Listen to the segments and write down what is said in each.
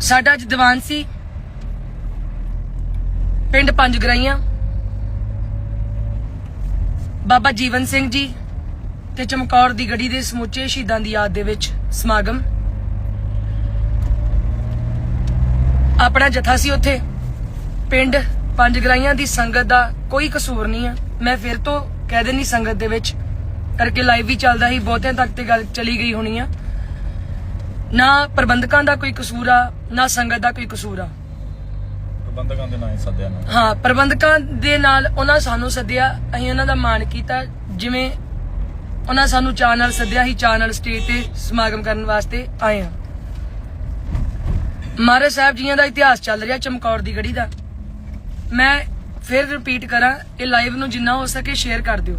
ਸਾਡਾ ਅੱਜ ਦੀਵਾਨ ਸੀ। ਪਿੰਡ ਪੰਜ ਗਰਾਈਆਂ। ਬਾਬਾ ਜੀਵਨ ਸਿੰਘ ਜੀ ਤੇ ਚਮਕੌਰ ਦੀ ਗੜੀ ਦੇ ਸਮੁੱਚੇ ਸ਼ਹੀਦਾਂ ਦੀ ਯਾਦ ਦੇ ਵਿੱਚ ਸਮਾਗਮ। ਆਪਣਾ ਜਥਾ ਸੀ ਉੱਥੇ। ਪਿੰਡ ਪੰਜ ਗਰਾਈਆਂ ਦੀ ਸੰਗਤ ਦਾ ਕੋਈ ਕਸੂਰ ਨਹੀਂ ਆ। ਮੈਂ ਫਿਰ ਤੋਂ ਕਹਿ ਦੇਣੀ ਸੰਗਤ ਦੇ ਵਿੱਚ, ਕਰਕੇ ਲਾਈਵ ਵੀ ਚੱਲਦਾ ਸੀ, ਬਹੁਤਿਆਂ ਤੱਕ ਤੇ ਗੱਲ ਚਲੀ ਗਈ ਹੋਣੀ ਆ। ਨਾ ਪ੍ਰਬੰਧਕਾਂ ਦਾ ਕੋਈ ਕਸੂਰ ਆ ਨਾ ਸੰਗਤ ਦਾ ਕੋਈ ਕਸੂਰ ਆ। ਪ੍ਰਬੰਧਕਾਂ ਦੇ ਨਾਂ ਹੀ ਸੱਦਿਆ ਨਾ। ਹਾਂ ਪ੍ਰਬੰਧਕਾਂ ਦੇ ਨਾਲ ਉਹਨਾਂ ਸਾਨੂੰ ਸੱਦਿਆ ਅਸੀਂ ਉਹਨਾਂ ਦਾ ਮਾਣ ਕੀਤਾ ਜਿਵੇਂ ਉਹਨਾਂ ਸਾਨੂੰ ਚਾਅ ਨਾਲ ਸੱਦਿਆ ਸੀ ਚਾਅ ਨਾਲ ਸਟੇਜ ਤੇ ਸਮਾਗਮ ਕਰਨ ਵਾਸਤੇ ਆਏ ਹਾਂ। ਮਹਾਰਾਜ ਸਾਹਿਬ ਜੀਆਂ ਦਾ ਇਤਿਹਾਸ ਚੱਲ ਰਿਹਾ ਚਮਕੌਰ ਦੀ ਗੜੀ ਦਾ। ਮੈਂ ਫਿਰ ਰਿਪੀਟ ਕਰਾਂ ਇਹ ਲਾਈਵ ਨੂੰ ਜਿੰਨਾ ਹੋ ਸਕੇ ਸ਼ੇਅਰ ਕਰ ਦਿਓ।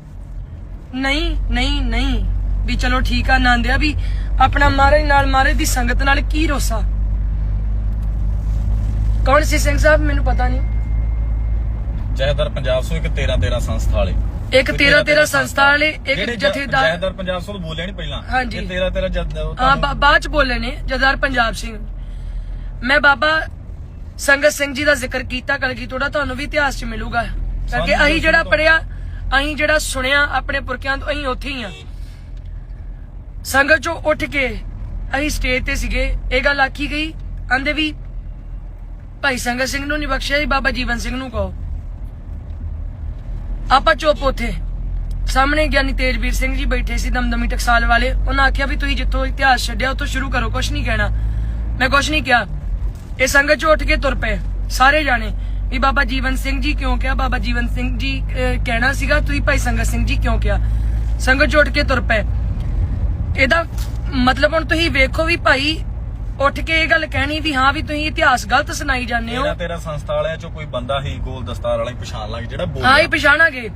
ਨਹੀਂ ਨਹੀਂ ਨਹੀਂ। ਵੀ ਚਲੋ ਠੀਕ ਆ ਆਨੰਦ ਆ ਵੀ ਆਪਣਾ ਮਹਾਰਾਜ ਨਾਲ ਮਹਾਰਾਜ ਦੀ ਸੰਗਤ ਨਾਲ ਕੀ ਰੋਸਾ? ਕੌਣ ਸੀ ਸਿੰਘ ਸਾਹਿਬ? ਮੈਨੂੰ ਪਤਾ ਨਹੀਂ। ਜਹਦਰ ਪੰਜਾਬ ਸੋ ਇੱਕ 13 13 ਸੰਸਥਾ ਵਾਲੇ। ਇੱਕ 13 13 ਸੰਸਥਾ ਵਾਲੇ ਇੱਕ ਜਥੇਦਾਰ ਜਹਦਰ ਪੰਜਾਬ ਸੋ ਬੋਲਿਆ ਨਹੀਂ ਪਹਿਲਾਂ। ਹਾਂਜੀ। ਇਹ 13 13 ਜਦ ਹਾਂ ਬਾਅਦ ਚ ਬੋਲੇ ਨੇ ਜਦਾਰ ਪੰਜਾਬ ਸਿੰਘ। ਮੈਂ ਬਾਬਾ ਸੰਗਤ ਸਿੰਘ ਜੀ ਦਾ ਜ਼ਿਕਰ ਕੀਤਾ ਕਲਗੀ ਤੋੜਾ ਤੁਹਾਨੂੰ ਵੀ ਇਤਿਹਾਸ ਚ ਮਿਲੂਗਾ। ਕਿਉਂਕਿ ਸਾਨੂੰ ਅਸੀਂ ਜਿਹੜਾ। ਪੜਿਆ ਅਸੀਂ ਜਿਹੜਾ ਸੁਣਿਆ ਆਪਣੇ ਪੁਰਖਿਆਂ ਤੋਂ, ਅਸੀਂ ਉੱਥੇ ਹੀ ਆ ਸੰਗਤ ਚੋਂ ਉੱਠ ਕੇ ਅਸੀਂ ਸਟੇਜ ਤੇ ਸੀਗੇ। ਇਹ ਗੱਲ ਆਖੀ ਗਈ ਆਂਦੇ ਵੀ ਭਾਈ ਸੰਗਤ ਸਿੰਘ ਨੂੰ ਨਹੀਂ ਬਖਸ਼ਿਆ ਜੀ, ਬਾਬਾ ਜੀਵਨ ਸਿੰਘ ਨੂੰ ਕਹੋ। ਆਪਾਂ ਚੁੱਪ ਉੱਥੇ। ਸਾਹਮਣੇ ਗਿਆਨੀ ਤੇਜਵੀਰ ਸਿੰਘ ਜੀ ਬੈਠੇ ਸੀ, ਦਮਦਮੀ ਟਕਸਾਲ ਵਾਲੇ। ਉਹਨਾਂ ਆਖਿਆ ਵੀ ਤੁਸੀਂ ਜਿੱਥੋਂ ਇਤਿਹਾਸ ਛੱਡਿਆ, ਉੱਥੋਂ ਸ਼ੁਰੂ ਕਰੋ, ਕੁਛ ਨਹੀਂ ਕਹਿਣਾ। ਮੈਂ ਕੁਛ ਨਹੀਂ ਕਿਹਾ। ਇਹ ਸੰਗਤ ਚੋਂ ਉੱਠ ਕੇ ਤੁਰ ਪਏ, ਸਾਰੇ ਜਾਣੇ। ਵੀ ਬਾਬਾ ਜੀਵਨ ਸਿੰਘ ਜੀ ਕਿਉਂ ਕਿਹਾ? ਬਾਬਾ ਜੀਵਨ ਸਿੰਘ ਜੀ ਅਹ, ਕਹਿਣਾ ਸੀਗਾ ਤੁਸੀਂ ਭਾਈ ਸੰਗਤ ਸਿੰਘ ਜੀ ਕਿਉਂ ਕਿਹਾ? ਸੰਗਤ ਉੱਠ ਕੇ ਤੁਰ ਪਏ। ਇਹਦਾ ਮਤਲਬ ਹੁਣ ਤੁਸੀਂ ਵੇਖੋ ਵੀ ਭਾਈ ਉੱਠ ਕੇ ਇਹ ਗੱਲ ਕਹਿਣੀ ਵੀ ਹਾਂ ਵੀ ਤੁਸੀਂ ਇਤਿਹਾਸ ਗਲਤ ਸੁਣਾਈ ਜਾਂਦੇ ਹੋ। 13 13 ਸੰਸਥਾ ਵਾਲਿਆਂ ਚੋਂ ਕੋਈ ਬੰਦਾ ਹੀ ਗੋਲ ਦਸਤਾਰ ਵਾਲਾ ਹੀ ਪਛਾਣ ਲੱਗ ਜਿਹੜਾ ਹਾਂ ਬੋਲਿਆ। ਹੀ ਪਛਾਣਾਂਗੇ।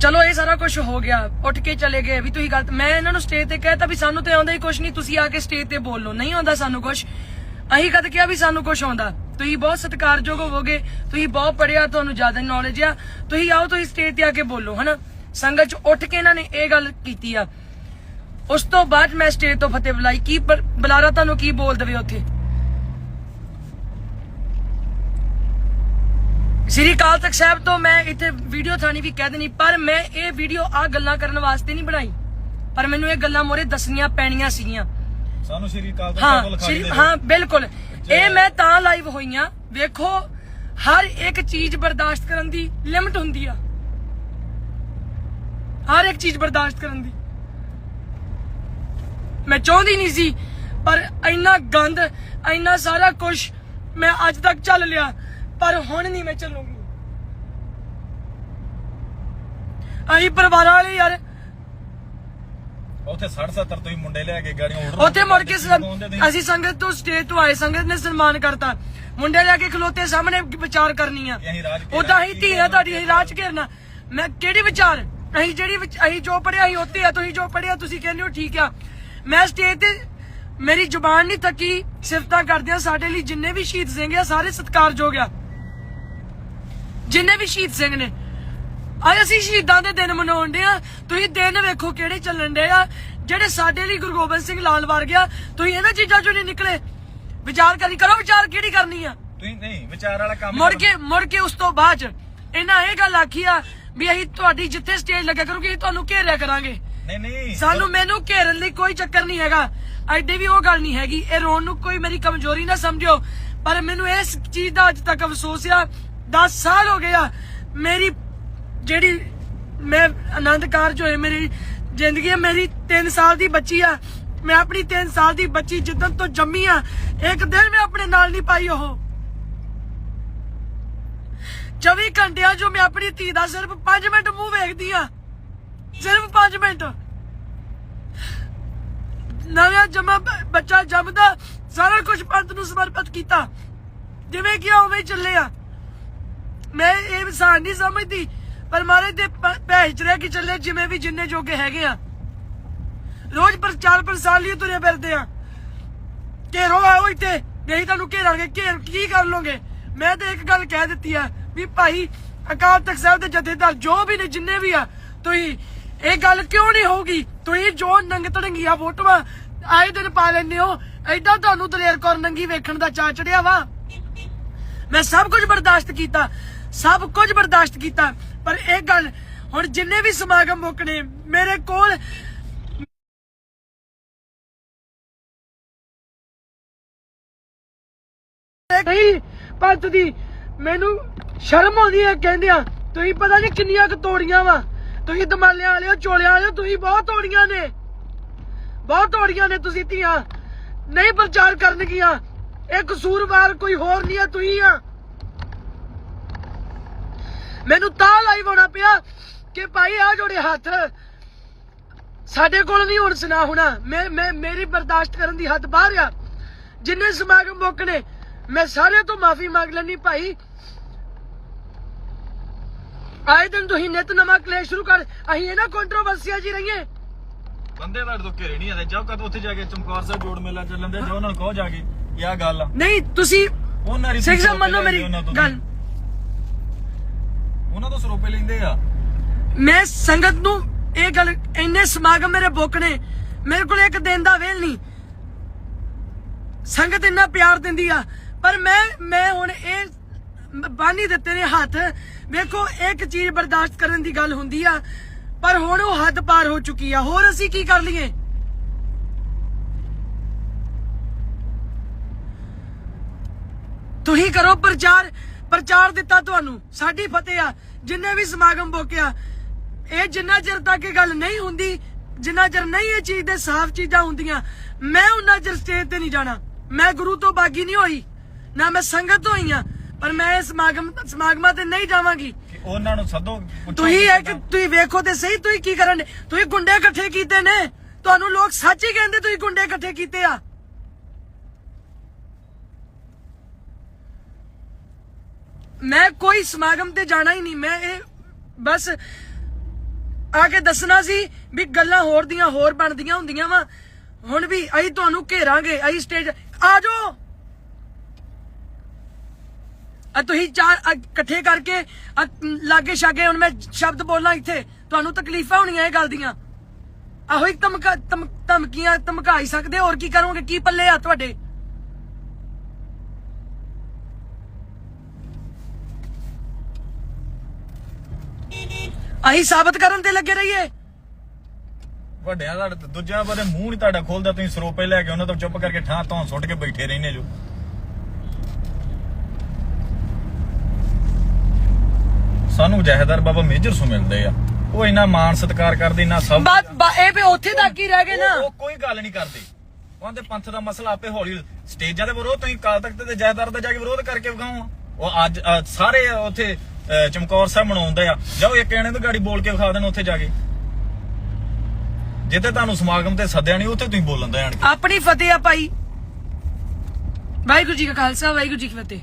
ਚਲੋ ਇਹ ਸਾਰਾ ਕੁਝ ਹੋ ਗਿਆ। ਉੱਠ ਕੇ ਚਲੇ ਗਏ ਵੀ ਤੁਸੀਂ ਗਲਤ ਮੈਂ ਇਹਨਾਂ ਨੂੰ ਸਟੇਜ ਤੇ ਕਹਿਤਾ ਵੀ ਸਾਨੂੰ ਤੇ ਆਉਂਦਾ ਹੀ ਕੁਝ ਨਹੀਂ ਤੁਸੀਂ ਆ ਕੇ ਸਟੇਜ ਤੇ ਬੋਲੋ ਨਹੀਂ ਆਉਂਦਾ ਸਾਨੂੰ ਕੁਝ ਅਸੀਂ ਕਦ ਕਿਹਾ ਵੀ ਸਾਨੂੰ ਕੁਝ ਆਉਂਦਾ? ਤੁਸੀਂ ਬਹੁਤ ਸਤਿਕਾਰਯੋਗ ਹੋਵੋਗੇ, ਤੁਸੀਂ ਬਹੁਤ ਪੜਿਆ ਤੁਹਾਨੂੰ ਜ਼ਿਆਦਾ ਨੌਲੇਜ ਆ। ਤੁਸੀਂ ਆਓ, ਤੁਸੀਂ ਸਟੇਜ ਤੇ ਆ ਕੇ ਬੋਲੋ, ਹਨਾ? ਸੰਗਤ ਚ ਉੱਠ ਕੇ ਇਹਨਾਂ ਨੇ ਇਹ ਗੱਲ ਕੀਤੀ ਆ। ਉਸ ਤੋਂ ਬਾਅਦ ਮੈਂ ਸਟੇਜ ਤੋਂ ਫਤਿਹ ਬੁਲਾਈ। ਕੀ ਬੁਲਾਰਾ ਤੁਹਾਨੂੰ ਕੀ ਬੋਲ ਦਵੇ ਉੱਥੇ? ਸ੍ਰੀ ਅਕਾਲ ਤਖਤ ਸਾਹਿਬ ਤੋਂ ਮੈਂ ਇੱਥੇ ਵੀਡੀਓ ਥਾਣੀ ਵੀ ਕਹਿ ਦੇਣੀ ਪਰ ਮੈਂ ਇਹ ਵੀਡੀਓ ਆ ਗੱਲਾਂ ਕਰਨ ਵਾਸਤੇ ਨਹੀਂ ਬਣਾਈ। ਪਰ ਮੈਨੂੰ ਇਹ ਗੱਲਾਂ ਮੋਰੇ ਦੱਸਣੀਆਂ ਪੈਣੀਆਂ ਸੀਗੀਆਂ। ਸਾਨੂੰ ਸ਼੍ਰੀ ਅਕਾਲ ਤਖਤ ਸਾਹਿਬ ਹਾਂ ਤੋਂ ਲਿਖਾਈ ਸ਼੍ਰੀ ਦੇ ਹਾਂ ਬਿਲਕੁਲ। ਇਹ ਮੈਂ ਤਾਂ ਲਾਈਵ ਹੋਈਆਂ ਵੇਖੋ ਹਰ ਇੱਕ ਚੀਜ਼ ਬਰਦਾਸ਼ਤ ਕਰਨ ਦੀ ਲਿਮਟ ਹੁੰਦੀ ਆ। ਹਰ ਇੱਕ ਚੀਜ਼ ਬਰਦਾਸ਼ਤ ਕਰਨ ਦੀ। ਮੈਂ ਚਾਹੁੰਦੀ ਨਹੀਂ ਸੀ ਪਰ ਇੰਨਾ ਗੰਦ ਇੰਨਾ ਸਾਰਾ ਕੁਝ ਮੈਂ ਅੱਜ ਤੱਕ ਚੱਲ ਲਿਆ ਪਰ ਹੁਣ ਨਹੀਂ ਮੈਂ ਚੱਲੂਗੀ ਅਸੀਂ ਪਰਿਵਾਰ ਵਾਲੇ ਯਾਰ ਉੱਥੇ 60 70 ਤੁਸੀਂ ਮੁੰਡੇ ਲਿਆ ਕੇ ਗਾੜੀਆਂ order ਉੱਥੇ ਮੁੜ ਕੇ। ਅਸੀਂ ਸੰਗਤ ਤੋਂ ਸਟੇਜ ਤੋਂ ਆਏ ਸੰਗਤ ਨੇ ਸਨਮਾਨ ਕਰਤਾ। ਮੁੰਡੇ ਲੈ ਕੇ ਖਲੋਤੇ ਸਾਹਮਣੇ ਵਿਚਾਰ ਕਰਨੀ ਆ। ਅਸੀਂ ਰਾਜ ਘੇਰਾ ਉਦਾਂ ਹੀ ਕੀ ਧੀਆ ਤੁਹਾਡੀ ਅਸੀਂ ਰਾਜ ਘੇਰਨਾ। ਮੈਂ ਕਿਹੜੀ ਵਿਚਾਰ? ਅਸੀਂ ਜਿਹੜੀ ਵਿਚ- ਅਸੀਂ ਜੋ ਪੜਿਆ ਅਸੀਂ ਉੱਤੇ ਆ ਤੁਸੀਂ ਜੋ ਪੜਿਆ ਤੁਸੀਂ ਕਹਿੰਦੇ ਹੋ ਠੀਕ ਆ। ਮੈਂ ਸਟੇਜ ਤੇ ਮੇਰੀ ਜ਼ੁਬਾਨ ਨਹੀਂ ਥੱਕੀ ਸਿਫਤਾਂ ਕਰਦਿਆਂ ਸਾਡੇ ਲਈ ਜਿੰਨੇ ਵੀ ਸ਼ਹੀਦ ਸਿੰਘ ਆ ਸਾਰੇ ਸਤਿਕਾਰਯੋਗ ਆ। ਜਿੰਨੇ ਵੀ ਸ਼ਹੀਦ ਸਿੰਘ ਨੇ। ਅੱਜ ਅਸੀਂ ਸ਼ਹੀਦਾਂ ਦੇ ਦਿਨ ਮਨਾਉਂਦੇ ਆ। ਤੁਸੀਂ ਦਿਨ ਵੇਖੋ ਕਿਹੜੇ ਚੱਲਣ ਦੇ ਆ। ਜਿਹੜੇ ਸਾਡੇ ਲਈ ਗੁਰੂ ਗੋਬਿੰਦ ਸਿੰਘ ਲਾਲ ਵਰ ਗਿਆ ਤੁਸੀਂ ਇਹਨਾਂ ਚੀਜ਼ਾਂ ਚੋਂ ਨਹੀਂ ਨਿਕਲੇ। ਵਿਚਾਰ ਕਰੀ ਕਰੋ ਵਿਚਾਰ ਕਿਹੜੀ ਕਰਨੀ ਆ? ਤੁਸੀਂ ਨਹੀਂ ਵਿਚਾਰ ਵਾਲਾ ਕੰਮ ਮੁੜ। ਕੇ ਮੁੜ ਕੇ ਉਸ ਤੋਂ ਬਾਅਦ ਇਹਨਾਂ ਇਹ ਗੱਲ ਆਖੀ ਆ ਵੀ ਅਸੀਂ ਤੁਹਾਡੀ ਜਿੱਥੇ ਸਟੇਜ ਲੱਗਿਆ ਕਰੂਗੀ ਅਸੀਂ ਤੁਹਾਨੂੰ ਘੇਰਿਆ ਕਰਾਂਗੇ। ਨਹੀਂ ਨਹੀਂ। ਸਾਨੂੰ ਮੈਨੂੰ ਘੇਰਨ ਲਈ ਕੋਈ ਚੱਕਰ ਨਹੀਂ ਹੈਗਾ। ਐਡੀ ਵੀ ਉਹ ਗੱਲ ਨਹੀਂ ਹੈਗੀ। ਇਹ ਰੋਣ ਨੂੰ ਕੋਈ ਮੇਰੀ ਕਮਜ਼ੋਰੀ ਨਾ ਸਮਝਿਓ। ਪਰ ਮੈਨੂੰ ਇਸ ਚੀਜ਼ ਦਾ ਅੱਜ ਤੱਕ ਅਫਸੋਸ ਆ। 10 ਸਾਲ ਹੋ ਗਏ ਆ। ਮੇਰੀ ਜਿਹੜੀ ਮੈਂ ਆਨੰਦ ਕਾਰਜ ਹੋਏ ਮੇਰੀ ਜ਼ਿੰਦਗੀ ਮੇਰੀ 3 ਸਾਲ ਦੀ ਬੱਚੀ ਆ। ਮੈਂ ਆਪਣੀ 3 ਸਾਲ ਦੀ ਬੱਚੀ ਜਿੱਦਣ ਤੋਂ ਜੰਮੀ ਆ, ਇੱਕ ਦਿਨ ਮੈਂ ਆਪਣੇ ਨਾਲ ਨਹੀਂ ਪਾਈ ਉਹ। 24 ਘੰਟਿਆਂ ਜੋ ਮੈਂ ਆਪਣੀ ਧੀ ਦਾ ਸਿਰਫ 5 ਮਿੰਟ ਮੂੰਹ ਵੇਖਦੀ ਆ, ਸਿਰਫ 5 ਮਿੰਟ। ਨਵਾਂ ਜਮਾ ਬੱਚਾ ਜੰਮਦਾ, ਸਾਰਾ ਕੁਝ ਪੰਥ ਨੂੰ ਸਮਰਪਿਤ ਕੀਤਾ। ਜਿਵੇਂ ਕਿ ਉਵੇਂ ਹੀ ਚੱਲੇ ਆ। ਮੈਂ ਇਹ ਇਨਸਾਨ ਨਹੀਂ ਸਮਝਦੀ ਪਰ ਮਹਾਰਾਜ ਤੇ ਭੈਜ ਰਿਹਾ ਕਿ ਚੱਲੇ, ਜਿਵੇਂ ਵੀ ਜਿੰਨੇ ਜੋਗੇ ਹੈਗੇ ਆ। ਰੋਜ਼ ਪ੍ਰਚਾਰ ਪ੍ਰਸਾਰ ਲਈ ਤੁਰੇ ਫਿਰਦੇ ਆ। ਘੇਰੋ ਆਓ ਇੱਥੇ, ਨਹੀਂ ਤੁਹਾਨੂੰ ਘੇਰਾਂਗੇ, ਘੇਰ ਕੀ ਕਰ ਲੋਗੇ ਮੈਂ ਤਾਂ ਇੱਕ ਗੱਲ ਕਹਿ ਦਿੱਤੀ ਆ ਵੀ ਭਾਈ ਅਕਾਲ ਤਖਤ ਸਾਹਿਬ ਦੇ ਜਥੇਦਾਰ ਜੋ ਵੀ ਨੇ, ਜਿੰਨੇ ਵੀ ਆ, ਤੁਸੀਂ ਇਹ ਗੱਲ ਕਿਉਂ ਨਹੀਂ ਹੋਊਗੀ? ਤੁਸੀਂ ਜੋ ਨੰਗ ਤੜੰਗੀਆਂ ਫੋਟੋਆਂ ਆਏ ਦਿਨ ਪਾ ਲੈਂਦੇ ਹੋ ਐਦਾਂ ਤੁਹਾਨੂੰ ਦਲੇਰ ਕੌਰ ਨੰਗੀ ਵੇਖਣ ਦਾ ਚਾ ਚੜਿਆ ਵਾ। ਮੈਂ ਸਭ ਕੁਝ ਬਰਦਾਸ਼ਤ ਕੀਤਾ, ਸਭ ਕੁਝ ਬਰਦਾਸ਼ਤ ਕੀਤਾ। ਪਰ ਇਹ ਗੱਲ ਹੁਣ ਜਿੰਨੇ ਵੀ ਸਮਾਗਮ ਮੁੱਕਣੇ, ਮੇਰੇ ਕੋਲ ਨਹੀਂ ਪੰਤ ਦੀ ਮੈਨੂੰ ਸ਼ਰਮ ਆਉਂਦੀ ਹੈ ਕਹਿੰਦਿਆਂ ਤੁਸੀਂ ਪਤਾ ਨਹੀਂ ਕਿੰਨੀਆਂ ਕੁ ਤੋੜੀਆਂ ਵਾ। ਤੁਸੀਂ ਦਮਾਲਿਆਂ ਵਾਲਿਓ, ਚੋਲਿਆਂ ਵਾਲਿਓ, ਤੁਸੀਂ ਬਹੁਤ ਤੋੜੀਆਂ ਨੇ। ਬਹੁਤ ਤੋੜੀਆਂ ਨੇ ਤੁਸੀਂ ਧੀਆਂ। ਨਹੀਂ ਪ੍ਰਚਾਰ ਕਰਨਗੀਆਂ। ਇਹ ਕਸੂਰਵਾਰ ਕੋਈ ਹੋਰ ਨਹੀਂ ਹੈ, ਤੁਸੀਂ ਆ। ਮੈਨੂੰ ਤਾਂ ਲਾਈਵ ਹੋਣਾ ਪਿਆ ਕਿ ਭਾਈ ਆ ਜੋੜੇ ਹੱਥ ਸਾਡੇ ਕੋਲ ਨਹੀਂ ਹੁਣ ਸੁਣਾ ਹੋਣਾ। ਮੈਂ ਮੈਂ ਮੇਰੀ ਬਰਦਾਸ਼ਤ ਕਰਨ ਦੀ ਹੱਦ ਬਾਹਰ ਆ। ਜਿੰਨੇ ਸਮਾਗਮ ਮੁੱਕਣੇ ਮੈਂ ਸਾਰਿਆਂ ਤੋਂ ਮਾਫੀ ਮੰਗ ਲੈਣੀ ਭਾਈ। ਆਏ ਦਿਨ ਤੁਸੀਂ ਨਿਤ ਨਵਾਂ ਕਲੇਸ਼ ਸ਼ੁਰੂ ਕਰ ਅਸੀਂ ਇਹਨਾਂ ਕੰਟਰੋਵਰਸੀਆਂ ਜੀ ਰਹੀਏ। ਬੰਦੇ ਤੁਹਾਡੇ ਤੋਂ ਘੇਰੇ ਨਹੀਂ ਆਦੇ ਜਾਓ ਕਦ ਉੱਥੇ ਜਾ ਕੇ ਚਮਕੌਰ ਸਾਹਿਬ ਜੋੜ ਮੇਲਾ ਚੱਲਣ ਦੇ। ਜਾਓ ਉਹਨਾਂ ਨੂੰ ਕਹੋ ਜਾ ਕੇ ਇਹ ਗੱਲ ਆ। ਨਹੀਂ ਤੁਸੀਂ ਉਹਨਾਂ ਦੀ ਸਿੰਘ ਸਾਹਿਬ ਮੰਨੋ ਮੇਰੀ ਗੱਲ। ਉਹਨਾਂ ਤੋਂ ਸਰੋਪੇ ਲੈਂਦੇ ਆ। ਮੈਂ ਸੰਗਤ ਨੂੰ ਇਹ ਗੱਲ, ਇੰਨੇ ਸਮਾਗਮ ਮੇਰੇ ਬੁੱਕ ਨੇ, ਮੇਰੇ ਕੋਲ ਇੱਕ ਦਿਨ ਦਾ ਵੇਲ ਨਹੀਂ। ਸੰਗਤ ਇੰਨਾ ਪਿਆਰ ਦਿੰਦੀ ਆ, ਪਰ ਮੈਂ ਮੈਂ ਹੁਣ ਇਹ ਬਾਨੀ ਦਿੱਤੇ ਨੇ ਹੱਥ। ਵੇਖੋ, ਇੱਕ ਚੀਜ਼ ਬਰਦਾਸ਼ਤ ਕਰਨ ਦੀ ਗੱਲ ਹੁੰਦੀ ਆ, ਪਰ ਹੁਣ ਉਹ ਹੱਦ ਪਾਰ ਹੋ ਚੁੱਕੀ ਆ। ਹੋਰ ਅਸੀਂ ਕੀ ਕਰ ਲਈਏ? ਤੁਸੀਂ ਕਰੋ ਪ੍ਰਚਾਰ। ਪ੍ਰਚਾਰ ਦਿੱਤਾ ਤੁਹਾਨੂੰ ਸਾਡੀ ਫਤਿਹ ਆ। ਜਿੰਨੇ ਵੀ ਸਮਾਗਮ ਬੋਕਿਆ ਇਹ ਜਿੰਨਾ ਚਿਰ ਤੱਕ ਇਹ ਗੱਲ ਨਹੀਂ ਹੁੰਦੀ ਜਿੰਨਾ ਚਿਰ ਨਹੀਂ ਇਹ ਚੀਜ਼ ਦੇ ਸਾਫ਼ ਚੀਜ਼ਾਂ ਹੁੰਦੀਆਂ ਮੈਂ ਉਹਨਾਂ ਚਿਰ ਸਟੇਜ ਤੇ ਨਹੀਂ ਜਾਣਾ। ਮੈਂ ਗੁਰੂ ਤੋਂ ਬਾਗੀ ਨਹੀਂ ਹੋਈ ਨਾ ਮੈਂ ਸੰਗਤ ਹੋਈ ਆ ਪਰ ਮੈਂ ਇਸ ਸਮਾਗਮ ਸਮਾਗਮਾਂ ਤੇ ਨਹੀਂ ਜਾਵਾਂਗੀ। ਉਹਨਾਂ ਨੂੰ ਸੱਦੋ ਤੁਸੀਂ ਇੱਕ ਤੁਸੀਂ ਵੇਖੋ ਤੇ ਸਹੀ ਤੁਸੀਂ ਕੀ ਕਰਨ ਤੁਸੀਂ ਗੁੰਡੇ ਇਕੱਠੇ ਕੀਤੇ ਨੇ। ਤੁਹਾਨੂੰ ਲੋਕ ਸੱਚ ਹੀ ਕਹਿੰਦੇ ਤੁਸੀਂ ਗੁੰਡੇ ਇਕੱਠੇ ਕੀਤੇ ਆ। ਮੈਂ ਕੋਈ ਸਮਾਗਮ ਤੇ ਜਾਣਾ ਹੀ ਨਹੀਂ, ਮੈਂ ਇਹ ਬਸ ਆ ਕੇ ਦੱਸਣਾ ਸੀ ਵੀ ਗੱਲਾਂ ਹੋਰ ਦੀਆਂ, ਹੋਰ ਬਣਦੀਆਂ ਹੁੰਦੀਆਂ ਵਾ। ਹੁਣ ਵੀ ਅਸੀਂ ਤੁਹਾਨੂੰ ਘੇਰਾਂਗੇ, ਅਸੀਂ ਸਟੇਜ ਆ ਜਾਓ। ਆ ਤੁਸੀਂ ਚਾਰ, ਆ ਇਕੱਠੇ ਕਰਕੇ ਲਾਗੇ ਛਾਗੇ ਹੁਣ ਮੈਂ ਸ਼ਬਦ ਬੋਲਾਂ ਇੱਥੇ, ਤੁਹਾਨੂੰ ਤਕਲੀਫਾਂ ਹੋਣੀਆਂ ਇਹ ਗੱਲ ਦੀਆਂ। ਆਹੋ ਹੀ ਧਮਕਾ, ਧਮ- ਧਮਕੀਆਂ ਧਮਕਾਈ ਸਕਦੇ, ਹੋਰ ਕੀ ਕਰੋਗੇ? ਕੀ ਪੱਲੇ ਆ ਤੁਹਾਡੇ? ਅਸੀਂ ਸਾਬਤ ਕਰਨ ਤੇ ਲੱਗੇ ਰਹੀਏ। ਵੱਡਿਆਂ ਦਾ ਦੂਜਿਆਂ ਬਾਰੇ ਮੂੰਹ ਨਹੀਂ ਤੁਹਾਡਾ ਖੋਲਦਾ ਤੁਸੀਂ ਸਰੋਪੇ ਲੈ ਕੇ ਉਹਨਾਂ ਤੋਂ ਚੁੱਪ ਕਰਕੇ ਠਾਂ ਤੋਂ ਸੁੱਟ ਕੇ ਬੈਠੇ ਰਹਿੰਦੇ ਜੋ। ਸਾਨੂੰ ਜਹੇਦਾਰ ਬਾਬਾ ਮੇਜਰ ਸੁ ਮਿਲਦੇ ਆ। ਉਹ ਇੰਨਾ ਮਾਣ ਸਤਿਕਾਰ ਕਰਦੇ ਇੰਨਾ ਸਭ ਬਸ ਬ- ਇਹ ਵੀ ਉੱਥੇ ਤੱਕ ਹੀ ਰਹਿ ਗਏ ਨਾ। ਉਹ ਕੋਈ ਗੱਲ ਨਹੀਂ ਕਰਦੇ। ਉਹਦੇ ਪੰਥ ਦਾ ਮਸਲਾ ਆਪੇ ਹੌਲੀ ਸਟੇਜਾਂ ਦੇ ਵਿਰੋਧ ਤੁਸੀਂ ਕਾਲ ਤਖਤ ਤੇ ਜਹੇਦਾਰ ਦਾ ਜਾ ਕੇ ਵਿਰੋਧ ਕਰਕੇ ਵਿਖਾਓ। ਉਹ ਅੱਜ ਅ, ਸਾਰੇ ਉੱਥੇ ਚਮਕੌਰ ਸਾਹਿਬ ਮਨਾਉਂਦੇ ਆ। ਜਾਓ, ਇੱਕ ਜਣੇ ਤੋਂ ਗਾੜੀ ਬੋਲ ਕੇ ਵਿਖਾ ਦੇਣ ਉੱਥੇ ਜਾ ਕੇ। ਜਿੱਥੇ ਤੁਹਾਨੂੰ ਸਮਾਗਮ ਤੇ ਸੱਦਿਆ ਨਹੀਂ ਉੱਥੇ ਤੁਸੀਂ ਬੋਲਣ ਦਾ ਆਣ ਕੇ। ਆਪਣੀ ਫਤਿਹ ਆ ਭਾਈ। ਵਾਹਿਗੁਰੂ ਜੀ ਕਾ ਖਾਲਸਾ, ਵਾਹਿਗੁਰੂ ਜੀ ਕੀ ਫਤਿਹ।